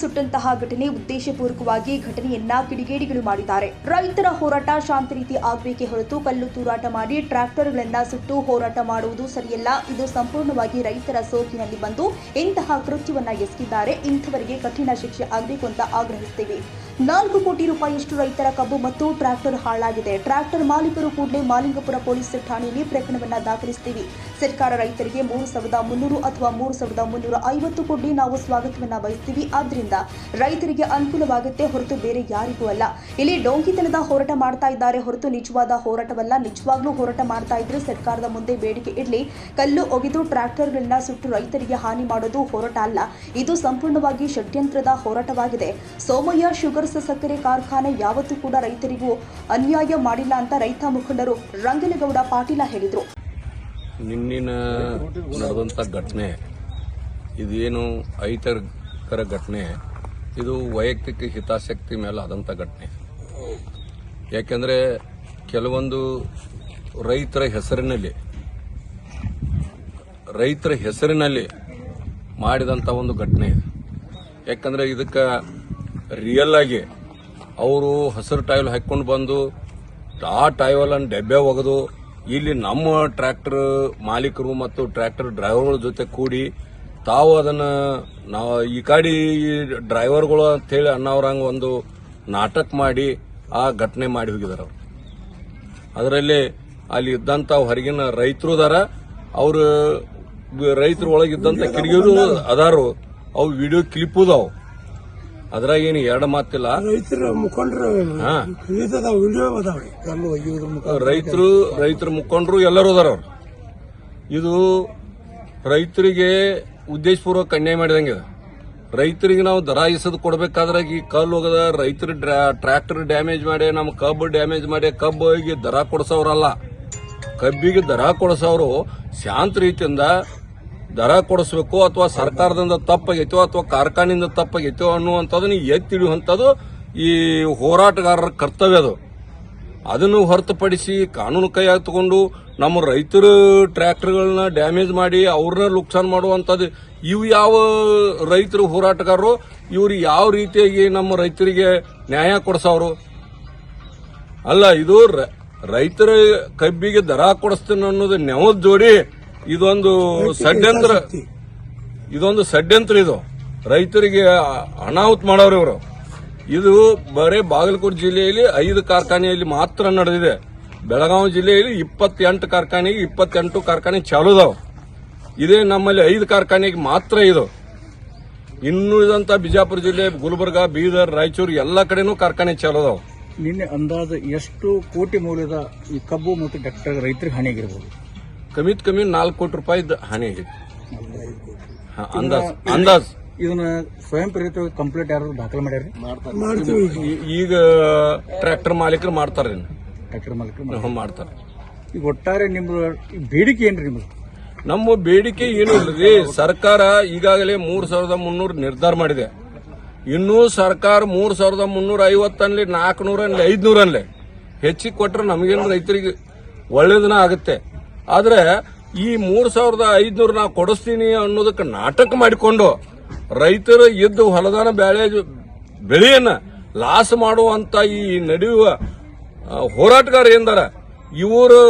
ಸುಟ್ಟಂತಹ ಘಟನೆ ಉದ್ದೇಶಪೂರ್ವಕವಾಗಿ ಘಟನೆಯನ್ನ ಕಿಡಿಗೇಡಿಗಳು ಮಾಡಿದ್ದಾರೆ. ರೈತರ ಹೋರಾಟ ಶಾಂತಿ ರೀತಿ ಆಗಬೇಕೆ ಹೊರತು ಕಲ್ಲು ತೂರಾಟ ಮಾಡಿ ಟ್ರ್ಯಾಕ್ಟರ್ಗಳನ್ನ ಸುಟ್ಟು ಹೋರಾಟ ಮಾಡುವುದು ಸರಿಯಲ್ಲ. ಇದು ಸಂಪೂರ್ಣವಾಗಿ ರೈತರ ಸೋಕಿನಲ್ಲಿ ಬಂದು ಇಂತಹ ಕೃತ್ಯವನ್ನ ಎಸಗಿದ್ದಾರೆ. ಇಂಥವರಿಗೆ ಕಠಿಣ ಶಿಕ್ಷೆ ಆಗಬೇಕು ಅಂತ ಆಗ್ರಹಿಸುತ್ತೇವೆ ನಾಲ್ಕು ಕೋಟಿ ರೂಪಾಯಿಯಷ್ಟು ರೈತರ ಕಬ್ಬು ಮತ್ತು ಟ್ರ್ಯಾಕ್ಟರ್ ಹಾಳಾಗಿದೆ. ಟ್ರ್ಯಾಕ್ಟರ್ ಮಾಲೀಕರು ಕೂಡಲೇ ಮಾಲಿಂಗಪುರ ಪೊಲೀಸ್ ಠಾಣೆಯಲ್ಲಿ ಪ್ರಕರಣವನ್ನು ದಾಖಲಿಸುತ್ತೀವಿ ಸರ್ಕಾರ ರೈತರಿಗೆ ಮೂರು ಸಾವಿರದ ಮುನ್ನೂರು ಅಥವಾ ಮೂರು ಸಾವಿರದ ಮುನ್ನೂರ ಐವತ್ತು ಕೋಟಿ ನಾವು ಸ್ವಾಗತವನ್ನು ಬಯಸ್ತೀವಿ. ಆದ್ರಿಂದ ರೈತರಿಗೆ ಅನುಕೂಲವಾಗುತ್ತೆ ಹೊರತು ಬೇರೆ ಯಾರಿಗೂ ಅಲ್ಲ. ಇಲ್ಲಿ ಡೋಂಕಿತನದ ಹೋರಾಟ ಮಾಡ್ತಾ ಇದ್ದಾರೆ. ಹೊರತು ನಿಜವಾದ ಹೋರಾಟವಲ್ಲ. ನಿಜವಾಗ್ಲೂ ಹೋರಾಟ ಮಾಡ್ತಾ ಇದ್ರೆ ಸರ್ಕಾರದ ಮುಂದೆ ಬೇಡಿಕೆ ಇಡಲಿ ಕಲ್ಲು ಒಗೆದು ಟ್ರ್ಯಾಕ್ಟರ್ಗಳನ್ನ ಸುಟ್ಟು ರೈತರಿಗೆ ಹಾನಿ ಮಾಡೋದು ಹೋರಾಟ ಅಲ್ಲ. ಇದು ಸಂಪೂರ್ಣವಾಗಿ ಷಡ್ಯಂತ್ರದ ಹೋರಾಟವಾಗಿದೆ. ಸೋಮಯ್ಯ ಶುಗರ್ಸ್ ಸಕ್ಕರೆ ಕಾರ್ಖಾನೆ ಯಾವತ್ತೂ ಕೂಡ ರೈತರಿಗೂ ಅನ್ಯಾಯ ಮಾಡಿಲ್ಲ ಅಂತ ರೈತ ಮುಖಂಡರು ರಂಗನಗೌಡ ಪಾಟೀಲ ಹೇಳಿದರು. ನಿನ್ನಿನ ನಡೆದಂತ ಘಟನೆ, ಇದೇನು ಐತರ್ಕರ ಘಟನೆ, ಇದು ವೈಯಕ್ತಿಕ ಹಿತಾಸಕ್ತಿ ಮೇಲೆ ಆದಂಥ ಘಟನೆ. ಯಾಕೆಂದ್ರೆ ಕೆಲವೊಂದು ರೈತರ ಹೆಸರಿನಲ್ಲಿ ರೈತರ ಹೆಸರಿನಲ್ಲಿ ಮಾಡಿದಂಥ ಒಂದು ಘಟನೆ. ಇದು ಯಾಕಂದ್ರೆ ಇದಕ್ಕೆ ರಿಯಲ್ ಆಗಿ ಅವರು ಹಸಿರು ಟೈಲ್ ಹಾಕೊಂಡು ಬಂದು ಆ ಟೈವಲನ್ನು ಡೆಬ್ಬೆ ಒಗೆದು ಇಲ್ಲಿ ನಮ್ಮ ಟ್ರ್ಯಾಕ್ಟರ್ ಮಾಲೀಕರು ಮತ್ತು ಟ್ರ್ಯಾಕ್ಟರ್ ಡ್ರೈವರ್ಗಳ ಜೊತೆ ಕೂಡಿ ತಾವು ಅದನ್ನು ನಾವು ಈ ಕಾಡಿ ಡ್ರೈವರ್ಗಳು ಅಂತೇಳಿ ಅನ್ನೋರಂಗ ಒಂದು ನಾಟಕ ಮಾಡಿ ಆ ಘಟನೆ ಮಾಡಿ ಹೋಗಿದ್ದಾರೆ ಅವರು. ಅದರಲ್ಲಿ ಅಲ್ಲಿ ಇದ್ದಂಥ ಹೊರಗಿನ ರೈತರು ಅದಾರ. ಅವರು ರೈತರು ಒಳಗಿದ್ದಂಥ ಕಿಡಿಗೂ ಅದಾರು. ಅವು ವಿಡಿಯೋ ಕ್ಲಿಪ್ ಅದಾವು. ಅದ್ರಾಗ ಏನು ಎರಡು ಮಾತಿಲ್ಲ. ರೈತರ ಮುಖಂಡರು ವಿಡಿಯೋ ಅದಾವ್ರಿ. ರೈತರು ರೈತರ ಮುಖಂಡರು ಎಲ್ಲರೂ ಅದಾರ ಅವ್ರು. ಇದು ರೈತರಿಗೆ ಉದ್ದೇಶಪೂರ್ವಕ ಅನ್ಯಾಯ ಮಾಡಿದಂಗೆ ರೈತರಿಗೆ ನಾವು ದರ ಇಸದ್ ಕೊಡ್ಬೇಕಾದ್ರೆ ಈ ಕಲ್ಲು ಹೋಗದ ರೈತರ ಟ್ರ್ಯಾಕ್ಟರ್ ಡ್ಯಾಮೇಜ್ ಮಾಡಿ ನಮ್ಮ ಕಬ್ಬು ಡ್ಯಾಮೇಜ್ ಮಾಡಿ ಕಬ್ಬಿಗೆ ದರ ಕೊಡಿಸೋರಲ್ಲ ಕಬ್ಬಿಗೆ ದರ ಕೊಡಿಸೋರು ಶಾಂತ ರೀತಿಯಿಂದ ದರ ಕೊಡಿಸ್ಬೇಕು ಅಥವಾ ಸರ್ಕಾರದಿಂದ ತಪ್ಪಾಗೈತೋ ಅಥವಾ ಕಾರ್ಖಾನೆಯಿಂದ ತಪ್ಪಾಗೈತೋ ಅನ್ನುವಂಥದ್ದನ್ನು ಎತ್ತಿ ಹಿಡಿಯುವಂಥದ್ದು ಈ ಹೋರಾಟಗಾರರ ಕರ್ತವ್ಯ ಅದು. ಅದನ್ನು ಹೊರತುಪಡಿಸಿ ಕಾನೂನು ಕೈಯಾಗಿ ತಗೊಂಡು ನಮ್ಮ ರೈತರ ಟ್ರ್ಯಾಕ್ಟರ್ಗಳನ್ನ ಡ್ಯಾಮೇಜ್ ಮಾಡಿ ಅವ್ರನ್ನ ನುಕ್ಸಾನ್ ಮಾಡುವಂಥದ್ದು, ಇವು ಯಾವ ರೈತರು ಹೋರಾಟಗಾರರು, ಇವರು ಯಾವ ರೀತಿಯಾಗಿ ನಮ್ಮ ರೈತರಿಗೆ ನ್ಯಾಯ ಕೊಡಿಸೋರು ಅಲ್ಲ, ಇದು ರೈತರ ಕಬ್ಬಿಗೆ ದರ ಕೊಡಿಸ್ತೀನಿ ಅನ್ನೋದು ನೆವದ್ ಜೋಡಿ ಇದೊಂದು ಷಡ್ಯಂತ್ರ ಇದೊಂದು ಷಡ್ಯಂತ್ರ ಇದು. ರೈತರಿಗೆ ಅನಾಹುತ ಮಾಡೋರು ಇವರು. ಇದು ಬರೀ ಬಾಗಲಕೋಟೆ ಜಿಲ್ಲೆಯಲ್ಲಿ ಐದು ಕಾರ್ಖಾನೆಯಲ್ಲಿ ಮಾತ್ರ ನಡೆದಿದೆ. ಬೆಳಗಾವಿ ಜಿಲ್ಲೆಯಲ್ಲಿ ಇಪ್ಪತ್ತೆಂಟು ಕಾರ್ಖಾನೆಗೆ ಇಪ್ಪತ್ತೆಂಟು ಕಾರ್ಖಾನೆ ಚಾಲು ಇದಾವೆ. ಇದೇ ನಮ್ಮಲ್ಲಿ ಐದು ಕಾರ್ಖಾನೆಗೆ ಮಾತ್ರ ಇದು. ಇನ್ನು ಇದಂತ ಬಿಜಾಪುರ ಜಿಲ್ಲೆ ಗುಲ್ಬರ್ಗ ಬೀದರ್ ರಾಯಚೂರು ಎಲ್ಲ ಕಡೆನೂ ಕಾರ್ಖಾನೆ ಚಾಲು ಅದಾವೆ ನಿನ್ನೆ ಅಂದಾಜು ಎಷ್ಟು ಕೋಟಿ ಮೌಲ್ಯದ ಈ ಕಬ್ಬು ಮತ್ತು ಟ್ರ್ಯಾಕ್ಟರ್ ರೈತರಿಗೆ ಹಾನಿಯಾಗಿರ್ಬೋದು? ಕಮಿತ್ ಕಮ್ಮಿ ನಾಲ್ಕು ಕೋಟಿ ರೂಪಾಯಿ ಹಾನಿ ಆಗಿದೆ ಹಾ, ಅಂದಾಜ್ ಅಂದಾಜ್. ಇದನ್ನ ಸ್ವಯಂ ಪ್ರೇರಿತ ಕಂಪ್ಲೇಂಟ್ ಯಾರು ದಾಖಲೆ ಮಾಡ್ಯಾರ ಈ- ಈಗ ಟ್ರ್ಯಾಕ್ಟರ್ ಮಾಲೀಕರು ಮಾಡ್ತಾರೆ ಟ್ರ್ಯಾಕ್ಟರ್ ಮಾಲೀಕರು ಮಾಡ್ತಾರೆ. ಈಗ ಒಟ್ಟಾರೆ ನಿಮ್ದು ಈ ಬೇಡಿಕೆ ಏನ್ರಿ ನಿಮ್ದು? ನಮ್ಮ ಬೇಡಿಕೆ ಏನು ಇಲ್ಲರಿ ಸರ್ಕಾರ ಈಗಾಗಲೇ ಮೂರ್ ಸಾವಿರದ ಮುನ್ನೂರು ನಿರ್ಧಾರ ಮಾಡಿದೆ. ಇನ್ನೂ ಸರ್ಕಾರ ಮೂರ್ ಸಾವಿರದ ಮುನ್ನೂರ ಐವತ್ತನ್ಲಿ ನಾಲ್ಕುನೂರ ಅನ್ಲಿ ಐದ್ನೂರ ಅನ್ಲಿ. ಹೆಚ್ಚಿಗೆ ಕೊಟ್ರೆ ನಮಗೇನು ರೈತರಿಗೆ ಒಳ್ಳೇದನ್ನ ಆಗುತ್ತೆ. ಆದ್ರೆ ಈ ಮೂರ್ ಸಾವಿರದ ಐದ್ನೂರು ನಾವು ಕೊಡಿಸ್ತೀನಿ ಅನ್ನೋದಕ್ಕೆ ನಾಟಕ ಮಾಡಿಕೊಂಡು ರೈತರು ಇದ್ದು ಹೊಲದಾನ ಬೆಳೆ ಬೆಳೆಯನ್ನ ಲಾಸ್ ಮಾಡುವಂತ ಈ ನಡೆಯುವ ಹೋರಾಟಗಾರ ಎಂದಾರ ಇವರು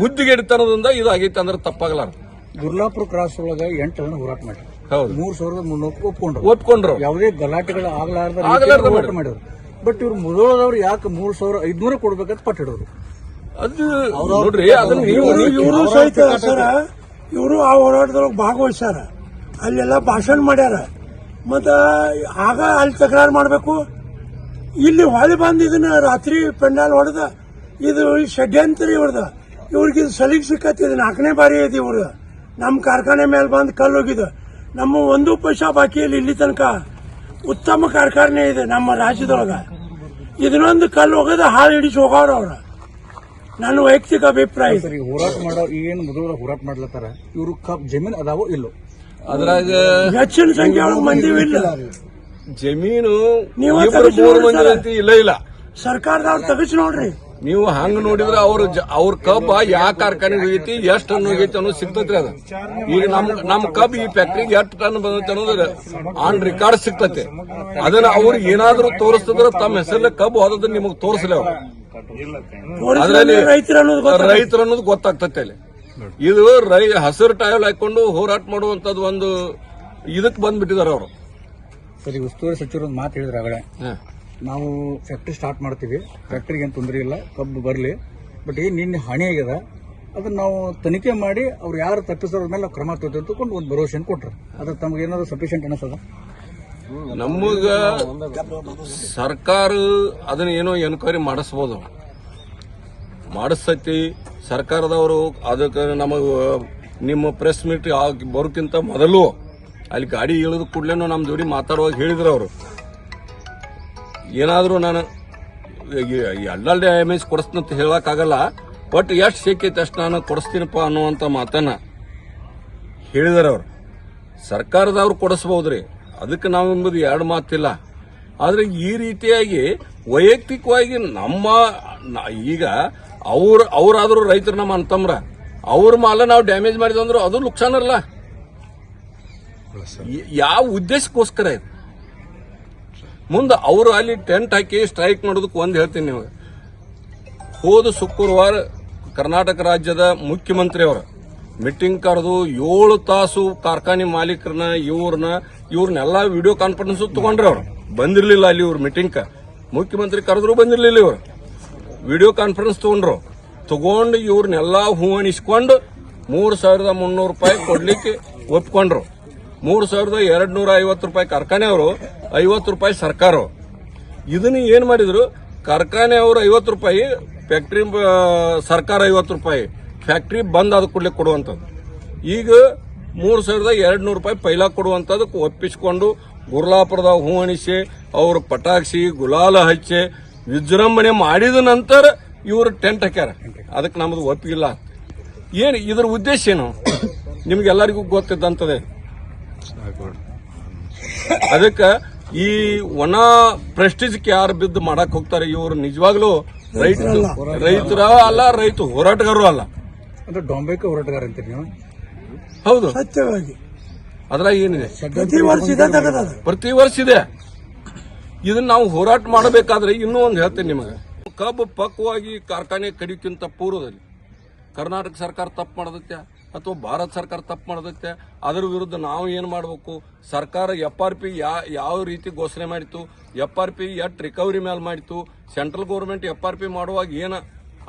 ಬುದ್ಧಿಗೆಡಿತನದಿಂದ ಇದು ಆಗೈತೆ ಅಂದ್ರೆ ತಪ್ಪಾಗಲಾರ ಗುರ್ಲಾಪುರ ಕ್ರಾಸ್ ಒಳಗ ಎಂಟು ಜನ ಹೋರಾಟ ಮಾಡಿ ಹೌದು. ಮೂರ್ ಸಾವಿರದ ಮುನ್ನೂರು ಒಪ್ಕೊಂಡ್ರು. ಒಪ್ಕೊಂಡ್ರು. ಯಾವುದೇ ಗಲಾಟೆಗಳು ಆಗ್ಲಾರ್ದ ಹೋರಾಟ ಮಾಡಿದ್ರು. ಬಟ್ ಇವ್ರು ಮೊದಲದವ್ರು ಯಾಕೆ ಮೂರ್ ಸಾವಿರ ಐದ್ನೂರ ಕೊಡ್ಬೇಕಂತ ಪಟ್ಟಿಡೋರು? ಅದು ನೋಡ್ರಿ ಅದನ್ನ ನೀವು ಇವರು ಸಹಿತ ಸರ ಇವರು ಆ ಹೋರಾಟದೊಳಗೆ ಭಾಗವಹಿಸ್ಯಾರ. ಅಲ್ಲೆಲ್ಲ ಭಾಷಣ ಮಾಡ್ಯಾರ. ಮತ್ತ ಆಗ ಅಲ್ಲಿ ತಕರಾರು ಮಾಡಬೇಕು. ಇಲ್ಲಿ ಹೊಳೆ ಬಂದು ಇದನ್ನ ರಾತ್ರಿ ಪೆಂಡಾಲ್ ಹೊಡೆದ ಇದು ಷಡ್ಯಂತರ ಇವ್ರದ. ಇವ್ರಿಗೆ ಇದು ಸಲಿಗೆ ಸಿಕ್ಕತ್ ಇದು ನಾಲ್ಕನೇ ಬಾರಿ ಐತಿ ಇವ್ರ. ನಮ್ಮ ಕಾರ್ಖಾನೆ ಮೇಲೆ ಬಂದು ಕಲ್ಲು ಹೋಗಿದ್ದು ನಮ್ಮ ಒಂದು ಪೈಸಾ ಬಾಕಿ ಇಲ್ಲಿ ಇಲ್ಲಿ ತನಕ ಉತ್ತಮ ಕಾರ್ಖಾನೆ ಇದೆ ನಮ್ಮ ರಾಜ್ಯದೊಳಗ. ಇದನ್ನೊಂದು ಕಲ್ಲು ಹೋಗೋದು ಹಾಳು ಹಿಡಿಸಿ ಹೋಗೋರು ಅವ್ರ. ನನ್ನ ವೈಯಕ್ತಿಕ ಅಭಿಪ್ರಾಯ. ಸರ್ ಹೋರಾಟ ಮಾಡೋ ಏನ್ ಮೊದಲ ಹೋರಾಟ ಮಾಡ್ಲತ್ತಾರ? ಇವ್ರ ಕಬ್ ಜಮೀನ್ ಅದಾವೋ ಇಲ್ಲೋ? ಅದ್ರಾಗ ಹೆಚ್ಚಿನ ಸಂಖ್ಯೆ ಮಂದಿ ಇಲ್ಲ. ಜಮೀನು ನೀವು ಇಬ್ರು ತೆಗೆಸಿ ಮೂರು ಮಂದಿ ಐತಿ ಇಲ್ಲ ಇಲ್ಲ. ಸರ್ಕಾರದವ್ರು ತಗಸ್ ನೋಡ್ರಿ. ನೀವು ಹಂಗ ನೋಡಿದ್ರೆ ಅವ್ರ ಜ- ಅವ್ರ ಕಬ್ ಯಾವ ಕಾರ್ಖಾನೆಗೆ ಹೋಗೈತಿ ಎಷ್ಟು ಟನ್ ಹೋಗೈತಿ ಅನ್ನೋದು ಸಿಗ್ತೈತ್ರಿ ಅದ. ಈಗ ನಮ್ ನಮ್ ಕಬ್ ಈ ಫ್ಯಾಕ್ಟ್ರಿಗೆ ಎಷ್ಟು ಟನ್ ಬಂದೈತಿ ಅನ್ನೋದ್ರ ಆನ್ ರೆಕಾರ್ಡ್ ಸಿಗ್ತೈತಿ. ಅದನ್ನ ಅವ್ರಿಗೆ ಏನಾದ್ರೂ ತೋರಿಸ್ತದ್ರ ತಮ್ಮ ಹೆಸರಲ್ಲೇ ಕಬ್ ಹೋದದನ್ನ ನಿಮಗೆ ತೋರಿಸಲಿ ಅವ್ರು ರೈತರು ಅನ್ನೋದು ಗೊತ್ತಾಗ್ತತೆ ರೈತರು ಅನ್ನೋದು ಗೊತ್ತಾಗ್ತೈತೆ ಅಲ್ಲಿ. ಇದು ರೈ ಹಸಿರು ಟೈಲ್ ಹಾಕೊಂಡು ಹೋರಾಟ ಮಾಡುವಂತದ್ದು ಒಂದು ಇದಕ್ ಬಂದ್ಬಿಟ್ಟಿದಾರೆ ಅವರು. ಸರಿ ಉಸ್ತುವಾರಿ ಸಚಿವರು ಒಂದು ಮಾತು ಹೇಳಿದ್ರೆ ಆಗಳೆ ನಾವು ಫ್ಯಾಕ್ಟ್ರಿ ಸ್ಟಾರ್ಟ್ ಮಾಡ್ತೀವಿ. ಫ್ಯಾಕ್ಟ್ರಿಗೆ ಏನು ತೊಂದರೆ ಇಲ್ಲ ಕಬ್ಬು ಬರಲಿ. ಬಟ್ ಏನು ನಿನ್ನೆ ಹಣೆ ಆಗ್ಯದ ಅದನ್ನ ನಾವು ತನಿಖೆ ಮಾಡಿ ಅವ್ರು ಯಾರು ತಪ್ಪಿಸೋದ್ರ ಮೇಲೆ ನಾವು ಕ್ರಮ ಅಂತಕೊಂಡು ಒಂದು ಭರವಸೆಯನ್ನು ಕೊಟ್ರು. ಅದು ತಮಗೆ ಏನಾದ್ರು ಸಫಿಷಿಯಂಟ್ ಅನಿಸೋದ ನಮಗ ಸರ್ಕಾರ ಅದನ್ನ ಏನೋ ಎನ್ಕ್ವೈರಿ ಮಾಡಿಸ್ಬೋದು ಮಾಡಿಸ್ತೈತಿ. ಸರ್ಕಾರದವರು ಅದಕ್ಕೆ ನಮಗೆ, ನಿಮ್ಮ ಪ್ರೆಸ್ ಮೀಟ್ ಬರೋಕ್ಕಿಂತ ಮೊದಲು ಅಲ್ಲಿ ಗಾಡಿ ಇಳಿದ ಕೂಡಲೇನು ನಮ್ಮ ಜೋಡಿ ಮಾತಾಡುವಾಗ ಹೇಳಿದ್ರು ಅವರು. ಏನಾದರೂ ನಾನು ಎಲ್ಲ ಎಂ ಎಸ್ ಅಂತ ಹೇಳೋಕ್ಕಾಗಲ್ಲ ಬಟ್ ಎಷ್ಟು ಸಿಕ್ಕೈತೆ ಅಷ್ಟು ನಾನು ಕೊಡಿಸ್ತೀನಪ್ಪ ಅನ್ನುವಂಥ ಮಾತನ್ನು ಹೇಳಿದಾರೆ ಅವರು. ಸರ್ಕಾರದವ್ರು ರೀ ಅದಕ್ಕೆ ನಾವು ಎಂಬುದು ಎರಡು ಮಾತಿಲ್ಲ. ಆದ್ರೆ ಈ ರೀತಿಯಾಗಿ ವೈಯಕ್ತಿಕವಾಗಿ ನಮ್ಮ ಈಗ ಅವ್ರ ಅವರಾದರೂ ರೈತರು ನಮ್ಮ ಅಂತಮ್ರ ಅವ್ರ ಮಾಲ ನಾವು ಡ್ಯಾಮೇಜ್ ಮಾಡಿದಂದ್ರು ಅದು ನುಕ್ಸಾನ ಅಲ್ಲ. ಯಾವ ಉದ್ದೇಶಕ್ಕೋಸ್ಕರ ಇದು? ಮುಂದೆ ಅವರು ಅಲ್ಲಿ ಟೆಂಟ್ ಹಾಕಿ ಸ್ಟ್ರೈಕ್ ಮಾಡೋದಕ್ಕೆ ಒಂದು ಹೇಳ್ತೀನಿ ನಿಮಗೆ. ಹೋದ ಶುಕ್ರವಾರ ಕರ್ನಾಟಕ ರಾಜ್ಯದ ಮುಖ್ಯಮಂತ್ರಿ ಅವರು ಮೀಟಿಂಗ್ ಕರೆದು ಏಳು ತಾಸು ಕಾರ್ಖಾನೆ ಮಾಲೀಕರನ್ನ ಇವ್ರನ್ನ ಇವ್ರನ್ನೆಲ್ಲ ವಿಡಿಯೋ ಕಾನ್ಫರೆನ್ಸ್ ತಗೊಂಡ್ರೆ ಅವರು. ಬಂದಿರಲಿಲ್ಲ ಅಲ್ಲಿ ಇವ್ರ ಮೀಟಿಂಗ್ ಮುಖ್ಯಮಂತ್ರಿ ಕರೆದ್ರು ಬಂದಿರಲಿಲ್ಲ ಇವ್ರು. ವಿಡಿಯೋ ಕಾನ್ಫರೆನ್ಸ್ ತಗೊಂಡ್ರು. ತಗೊಂಡು ಇವ್ರನ್ನೆಲ್ಲ ಹೂವಣಿಸ್ಕೊಂಡು ಮೂರು ಸಾವಿರದ ಮುನ್ನೂರು ರೂಪಾಯಿ ಕೊಡ್ಲಿಕ್ಕೆ ಒಪ್ಕೊಂಡ್ರು. ಮೂರು ಸಾವಿರದ ಎರಡು ನೂರ ಐವತ್ತು ರೂಪಾಯಿ ಕಾರ್ಖಾನೆ ಅವರು, ಐವತ್ತು ರೂಪಾಯಿ ಸರ್ಕಾರ ಇದನ್ನ ಏನು ಮಾಡಿದ್ರು? ಕಾರ್ಖಾನೆ ಅವರು ಐವತ್ತು ರೂಪಾಯಿ, ಫ್ಯಾಕ್ಟ್ರಿ ಸರ್ಕಾರ ಐವತ್ತು ರೂಪಾಯಿ. ಫ್ಯಾಕ್ಟ್ರಿ ಬಂದ್ ಅದು ಕೊಡ್ಲಿಕ್ಕೆ ಕೊಡುವಂಥದ್ದು. ಈಗ ಮೂರು ಸಾವಿರದ ಎರಡು ನೂರು ರೂಪಾಯಿ ಪೈಲ ಕೊಡುವಂಥದ್ದಕ್ಕೆ ಒಪ್ಪಿಸಿಕೊಂಡು ಗುರ್ಲಾಪುರದಾಗ ಹೂವಣಿಸಿ, ಅವರು ಪಟಾಕ್ಷಿ, ಗುಲಾಲ ಹಚ್ಚಿ ವಿಜೃಂಭಣೆ ಮಾಡಿದ ನಂತರ ಇವರು ಟೆಂಟ್ ಹಾಕ್ಯಾರ. ಅದಕ್ಕೆ ನಮ್ದು ಒಪ್ಪಿಗಿಲ್ಲ ಏನು ಇದರ ಉದ್ದೇಶ ಏನು? ನಿಮ್ಗೆಲ್ಲರಿಗೂ ಗೊತ್ತಿದ್ದಂಥದ್ದೇ ಅದಕ್ಕೆ ಈ ಒಣ ಪ್ರೆಸ್ಟೀಜ್ಗೆ ಯಾರು ಬಿದ್ದು ಮಾಡಕ್ ಹೋಗ್ತಾರೆ ಇವರು ನಿಜವಾಗ್ಲೂ ರೈತ ರೈತರ ಅಲ್ಲ ರೈತ ಹೋರಾಟಗಾರರು ಅಲ್ಲ. ಅಂದ್ರೆ ಡಾಂಬೇಕ ಹೋರಾಟಗಾರ ಅಂತೀರಿ ನೀವು? ಹೌದು. ಸತ್ಯವಾಗಿ. ಅದ್ರಾಗ ಏನಿದೆ? ಪ್ರತಿ ವರ್ಷ ಇದೇ ತಗದ ಪ್ರತಿ ವರ್ಷ ಇದೆ ಇದನ್ನ ನಾವು ಹೋರಾಟ ಮಾಡಬೇಕಾದ್ರೆ ಇನ್ನೂ ಒಂದು ಹೇಳ್ತೇನೆ ನಿಮಗೆ. ಕಬ್ಬು ಪಕ್ವಾಗಿ ಕಾರ್ಖಾನೆ ಕಡಿಯೋಕ್ಕಿಂತ ಪೂರ್ವದಲ್ಲಿ ಕರ್ನಾಟಕ ಸರ್ಕಾರ ತಪ್ಪು ಮಾಡದತ್ತೆ ಅಥವಾ ಭಾರತ ಸರ್ಕಾರ ತಪ್ಪು ಮಾಡದತ್ತೆ ಅದರ ವಿರುದ್ಧ ನಾವು ಏನು ಮಾಡಬೇಕು? ಸರ್ಕಾರ ಎಫ್ ಆರ್ ಪಿ ಯಾವ ರೀತಿ ಘೋಷಣೆ ಮಾಡಿತ್ತು? ಎಫ್ ಆರ್ ಪಿ ಎಷ್ಟು ರಿಕವರಿ ಮೇಲೆ ಮಾಡಿತ್ತು? Central government F R P ಮಾಡುವಾಗ ಏನು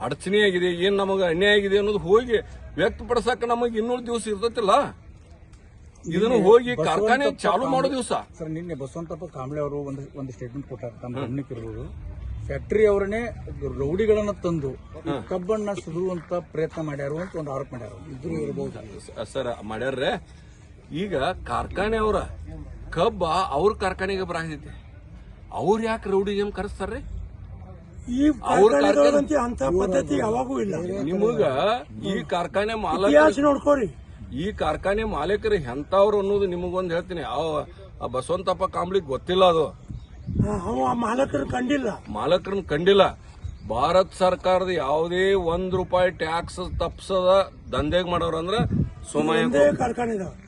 ಅಡಚಣೆ ಆಗಿದೆ ಏನು ನಮಗೆ ಅನ್ಯಾಯ ಆಗಿದೆ ಅನ್ನೋದು ಹೋಗಿ ವ್ಯಕ್ತಪಡಿಸಕ್ಕೆ ನಮಗೆ ಇನ್ನೂರು ದಿವಸ ಇರ್ತೈತಿಲ್ಲ? ಇದನ್ನು ಹೋಗಿ ಕಾರ್ಖಾನೆ ಚಾಲು ಮಾಡೋ ದಿವಸ. ಸರ್ ನಿನ್ನೆ ಬಸವಂತಪ್ಪ ಕಾಂಬ್ಳೆ ಅವರು ಒಂದು ಒಂದು ಸ್ಟೇಟ್ಮೆಂಟ್ ಕೊಟ್ಟಾರೆ ತಮ್ಮ ಗಮನಕ್ಕೆ ಫ್ಯಾಕ್ಟ್ರಿ ಫ್ಯಾಕ್ಟರಿ ಅವರನ್ನೇ ರೌಡಿಗಳನ್ನ ತಂದು ಕಬ್ಬಣ್ಣ ಕಬ್ಬನ್ನ ಸುಡುವಂತ ಪ್ರಯತ್ನ ಮಾಡ್ಯಾರು ಅಂತ ಒಂದು ಆರೋಪ ಮಾಡ್ಯಾರ. ಇದ್ರು ಇರಬಹುದು ಸರ್ ಮಾಡ್ಯಾರ್ರೆ ಈಗ ಕಾರ್ಖಾನೆ ಅವರ ಕಬ್ಬ ಅವ್ರ ಕಾರ್ಖಾನೆಗೆ ಬರಾಕೈತಿ ಅವ್ರು ಯಾಕೆ ರೌಡಿಜಮ್ ಕರೆಸ್ತಾರ್ರಿ? ಈ ಕಾರ್ಖಾನೆ ಅಂತ ಪದ್ಧತಿ ಯಾವಾಗೂ ಇಲ್ಲ. ನಿಮಗ ಈ ಕಾರ್ಖಾನೆ ಮಾಲಕ ಇತಿಹಾಸ ನೋಡ್ಕೋರಿ. ಈ ಕಾರ್ಖಾನೆ ಮಾಲೀಕರು ಎಂತವ್ರು ಅನ್ನೋದು ನಿಮಗೊಂದು ಹೇಳ್ತೀನಿ. ಆ- ಬಸವಂತಪ್ಪ ಕಾಂಬ್ಳಿ ಗೊತ್ತಿಲ್ಲ ಅದು. ಹಾ, ಆ ಮಾಲಕರು ಕಂಡಿಲ್ಲ. ಮಾಲಕರನ್ನ ಕಂಡಿಲ್ಲ. ಭಾರತ ಸರ್ಕಾರದ ಯಾವುದೇ ಒಂದ್ ರೂಪಾಯಿ ಟ್ಯಾಕ್ಸ್ ತಪ್ಸದ ದಂಧೆಗೆ ಮಾಡೋರು ಅಂದ್ರೆ ಕಾರ್ಖಾನೆ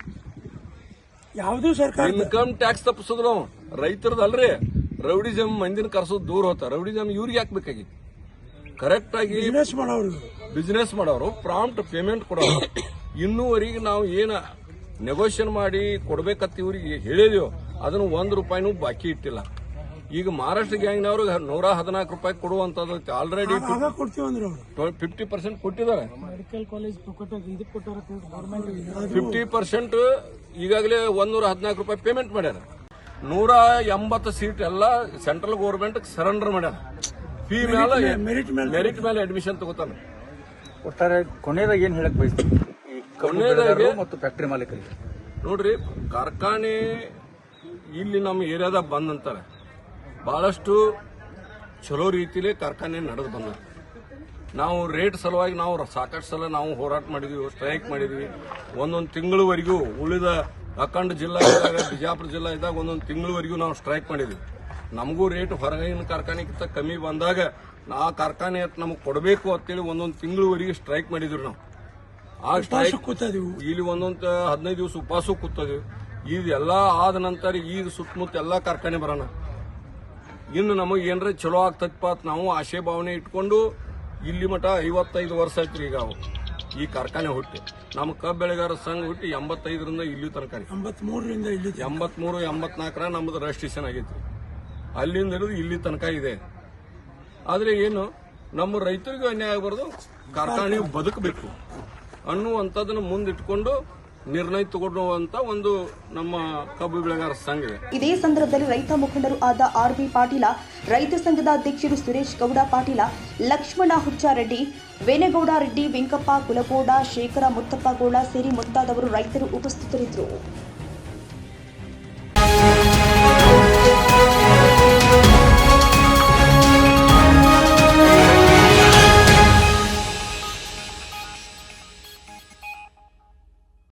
ಯಾವುದೂ ಸರ್ಕಾರ ಇನ್ಕಮ್ ಟ್ಯಾಕ್ಸ್ ತಪ್ಪಿಸಿದ್ರು ರೈತರದಲ್ರಿ. ರೌಡಿಸಮ್ ಮಂದಿನ ಕರ್ಸೋದು ದೂರ ಹೋತ. ರೌಡಿಸಮ್ ಇವ್ರಿಗೆ ಯಾಕೆ ಬೇಕಾಗಿತ್ತು? ಕರೆಕ್ಟ್ ಆಗಿ ಬಿಸ್ನೆಸ್ ಮಾಡೋರು ಬಿಸ್ನೆಸ್ ಮಾಡೋರು ಪ್ರಾಂಪ್ಟ್ ಪೇಮೆಂಟ್ ಕೊಡೋರು. ಇನ್ನೂವರೆಗೆ ನಾವು ಏನ ನೆಗೋಷಿಯೇಟ್ ಮಾಡಿ ಕೊಡ್ಬೇಕಂತ ಇವ್ರಿಗೆ ಹೇಳಿದೆವು. ಅದನ್ನು ಒಂದು ರೂಪಾಯಿನೂ ಬಾಕಿ ಇಟ್ಟಿಲ್ಲ. ಈಗ ಮಹಾರಾಷ್ಟ್ರ ಗ್ಯಾಂಗ್ನವರು ನೂರ ಹದಿನಾಲ್ಕು ರೂಪಾಯಿ ಕೊಡುವಂತದ್ದು ಆಲ್ರೆಡಿ ಆಗ ಕೊಡ್ತೀವಿ ಅಂದ್ರೆ ಅವರು. ಫಿಫ್ಟಿ ಪರ್ಸೆಂಟ್ ಕೊಟ್ಟಿದ್ದಾರೆ. ಫಿಫ್ಟಿ ಪರ್ಸೆಂಟ್ ಈಗಾಗಲೇ ಒಂದೂರ ಹದಿನಾಲ್ಕು ರೂಪಾಯಿ ಪೇಮೆಂಟ್ ಮಾಡ್ಯಾರ. ನೂರ ಎಂಬತ್ತು ಸೀಟ್ ಎಲ್ಲ ಸೆಂಟ್ರಲ್ ಗೌರ್ಮೆಂಟ್ ಸರೆಂಡರ್ ಮಾಡ್ಯಾರ. ಫೀ ಮೇಲೆ ಮೆರಿಟ್ ಮೇಲೆ ಅಡ್ಮಿಷನ್ ತಗೋತಾನೆ. ಒಟ್ಟಾರೆ ಕೊನೆಯದಾಗ ಏನ್ ಹೇಳಕ್ ಕಬ್ಬು ಕೊನೆಯದಾಗಿ- ಮತ್ತು ಫ್ಯಾಕ್ಟರಿ ಮಾಲೀಕರಿಗೆ. ನೋಡ್ರಿ ಕಾರ್ಖಾನೆ ಇಲ್ಲಿ ನಮ್ಮ ಏರಿಯಾದಾಗ ಬಂದಂತಾರೆ. ಬಹಳಷ್ಟು ಚಲೋ ರೀತಿಲಿ ಕಾರ್ಖಾನೆ ನಡೆದು ಬಂದ ನಾವು ರೇಟ್ ಸಲುವಾಗಿ ನಾವು ಸಾಕಷ್ಟು ಸಲ ನಾವು ಹೋರಾಟ ಮಾಡಿದ್ವಿ ಸ್ಟ್ರೈಕ್ ಮಾಡಿದ್ವಿ. ಒಂದೊಂದು ತಿಂಗಳವರೆಗೂ ಉಳಿದ ಅಖಂಡ ಜಿಲ್ಲಾ ಇದ್ದಾಗ ಬಿಜಾಪುರ ಜಿಲ್ಲಾ ಇದ್ದಾಗ ಒಂದೊಂದು ತಿಂಗಳವರೆಗೂ ನಾವು ಸ್ಟ್ರೈಕ್ ಮಾಡಿದ್ವಿ. ನಮಗೂ ರೇಟ್ ಹೊರಗಿನ ಕಾರ್ಖಾನೆಗಿಂತ ಕಮ್ಮಿ ಬಂದಾಗ ಆ ಕಾರ್ಖಾನೆ ನಮಗೆ ಕೊಡಬೇಕು ಅಂತೇಳಿ ಒಂದೊಂದು ತಿಂಗಳವರೆಗೆ ಸ್ಟ್ರೈಕ್ ಮಾಡಿದ್ರು ನಾವು. ಕೂತದಿವು. ಇಲ್ಲಿ ಒಂದೊಂದು ಹದಿನೈದು ದಿವಸ ಉಪವಾಸ ಕೂತದ್ವಿ. ಇದೆಲ್ಲ ಆದ ನಂತರ ಈಗ ಸುತ್ತಮುತ್ತ ಎಲ್ಲ ಕಾರ್ಖಾನೆ ಬರೋಣ. ಇನ್ನು ನಮಗೆ ಏನರ ಚಲೋ ಆಗ್ತದಪ್ಪ ಅಂತ ನಾವು ಆಶೆ ಭಾವನೆ ಇಟ್ಕೊಂಡು ಇಲ್ಲಿ ಮಠ ಐವತ್ತೈದು ವರ್ಷ ಆಯ್ತು ಈಗ ಅವು. ಈ ಕಾರ್ಖಾನೆ ಹುಟ್ಟಿ. ನಮ್ಮ ಕಬ್ಬು ಬೆಳೆಗಾರ ಸಂಘ ಹುಟ್ಟಿ ಎಂಬತ್ತೈದರಿಂದ ಇಲ್ಲಿ ತನಕ. ಎಂಬತ್ಮೂರರಿಂದ ಇಲ್ಲಿ ಎಂಬತ್ಮೂರು ಎಂಬತ್ನಾಲ್ಕರ ನಮ್ದು ರಿಜಿಸ್ಟ್ರೇಷನ್ ಆಗೈತಿ ಅಲ್ಲಿಂದ ಹಿಡಿದು ಇಲ್ಲಿ ತನಕ ಇದೆ. ಆದ್ರೆ ಏನು ನಮ್ಮ ರೈತರಿಗೂ ಅನ್ಯಾಯ ಆಗಬಾರ್ದು. ಕಾರ್ಖಾನೆ ಬದುಕಬೇಕು. ಅನ್ನುವಂಥದ್ದನ್ನು ಮುಂದಿಟ್ಕೊಂಡು ನಿರ್ಣಯ ತಗೊಳ್ಳುವಂತ ಒಂದು ನಮ್ಮ ಕಬ್ಬು ಬೆಳೆಗಾರ ಸಂಘ ಇದೆ. ಸಂದರ್ಭದಲ್ಲಿ ರೈತ ಮುಖಂಡರು ಆದ ಆರ್ ಬಿ ಪಾಟೀಲ, ರೈತ ಸಂಘದ ಅಧ್ಯಕ್ಷರು ಸುರೇಶ್ ಗೌಡ ಪಾಟೀಲ, ಲಕ್ಷ್ಮಣ ಹುಚ್ಚಾರೆಡ್ಡಿ, ವೇಣೇಗೌಡ ರೆಡ್ಡಿ, ವೆಂಕಪ್ಪ ಕುಲಗೋಡ, ಶೇಖರ ಮುತ್ತಪ್ಪ ಗೌಡ ಸೇರಿ ಮುಂತಾದವರು ರೈತರು ಉಪಸ್ಥಿತರಿದ್ದರು.